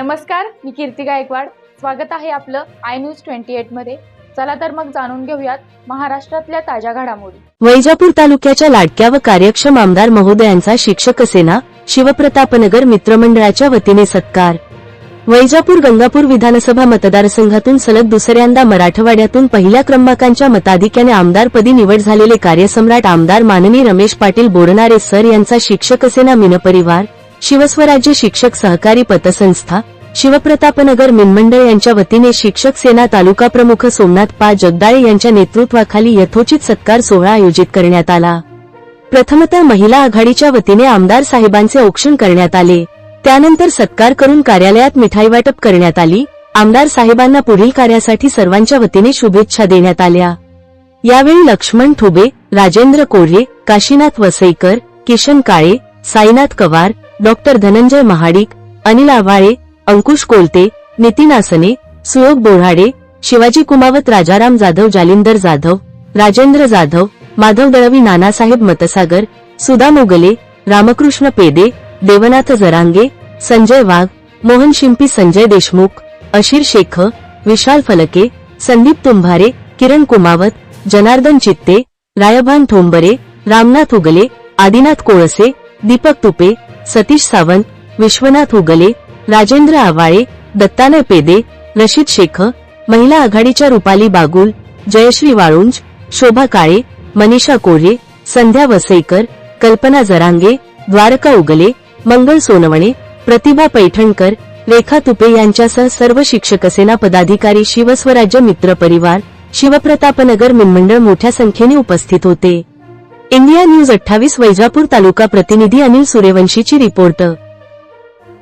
नमस्कार मी कीर्ती गायकवाड. स्वागत आहे आपलं आय न्यूज ट्वेंटी एटमध्ये. चला तर मग जाणून घेऊयात महाराष्ट्रातल्या ताज्या घडामोडी. वैजापूर तालुक्याच्या लाडक्या व कार्यक्षम आमदार महोदयांचा शिक्षक सेना शिवप्रतापनगर मित्रमंडळाच्या वतीने सत्कार. वैजापूर गंगापूर विधानसभा मतदारसंघातून सलग दुसऱ्यांदा मराठवाड्यातून पहिल्या क्रमांकांच्या मताधिक्याने आमदारपदी निवड झालेले कार्यसम्राट आमदार माननी रमेश पाटील बोरणारे सर यांचा शिक्षक सेना मिनपरिवार शिवस्वराज्य शिक्षक सहकारी पतसंस्था शिवप्रतापनगर मिनमंडळ यांच्या वतीने शिक्षक सेना तालुका प्रमुख सोमनाथ पा. जगदाळे यांच्या नेतृत्वाखाली यथोचित सत्कार सोहळा आयोजित करण्यात आला. प्रथमतः महिला आघाडीच्या वतीने आमदार साहेबांचे औक्षण करण्यात आले. त्यानंतर सत्कार करून कार्यालयात मिठाई वाटप करण्यात आली. आमदार साहेबांना पुढील कार्यासाठी सर्वांच्या वतीने शुभेच्छा देण्यात आल्या. यावेळी लक्ष्मण ठुबे राजेंद्र कोल्हे काशीनाथ वसईकर किशन काळे साईनाथ कवार डॉक्टर धनंजय महाडिक अनिल आवाळे अंकुश कोलते नितीन आसने सुयोग बोराडे शिवाजी कुमावत राजाराम जाधव जालिंदर जाधव राजेंद्र जाधव माधव दळवी नानासाहेब मतसागर सुधा मोगले रामकृष्ण पेदे देवनाथ जरांगे संजय वाघ मोहन शिंपी संजय देशमुख अशीर शेख विशाल फलके संदीप तुंभारे किरण कुमावत जनार्दन चित्ते रायभान ठोंबरे रामनाथ उगले आदिनाथ कोळसे दीपक तुपे सतीश सावंत विश्वनाथ उगले राजेंद्र आवाळे दत्तानय पेदे रशीद शेख महिला आघाडीच्या रुपाली बागुल जयश्री वाळुंज शोभा काळे मनीषा कोरे संध्या वसईकर कल्पना जरांगे द्वारका उगले मंगल सोनवणे प्रतिभा पैठणकर रेखा तुपे यांच्यासह सर्व शिक्षक सेना पदाधिकारी शिवस्वराज्य मित्र परिवार शिवप्रतापनगर मिनमंडळ मोठ्या संख्येने उपस्थित होते. इंडिया न्यूज अठ्ठावीस वैजापूर तालुका प्रतिनिधी अनिल सूर्यवंशीची रिपोर्ट.